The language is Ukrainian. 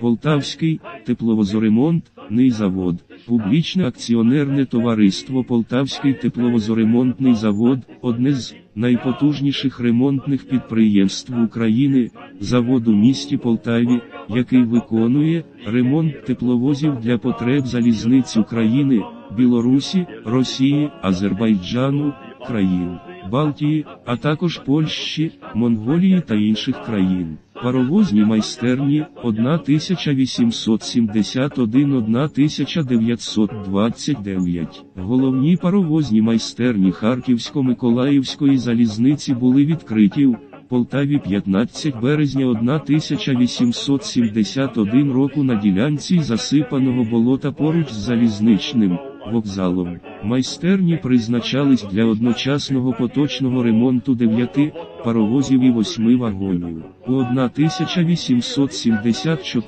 Полтавський тепловозоремонтний завод, публічне акціонерне товариство Полтавський тепловозоремонтний завод, одне з найпотужніших ремонтних підприємств України, завод у місті Полтаві, який виконує ремонт тепловозів для потреб залізниць України, Білорусі, Росії, Азербайджану, країн Балтії, а також Польщі, Монголії та інших країн. Паровозні майстерні 1871-1929. Головні паровозні майстерні Харківсько-Миколаївської залізниці були відкриті в Полтаві 15 березня 1871 року на ділянці засипаного болота поруч з залізничним вокзалом. Майстерні призначались для одночасного поточного ремонту 9 паровозів і 8 вагонів. У 1874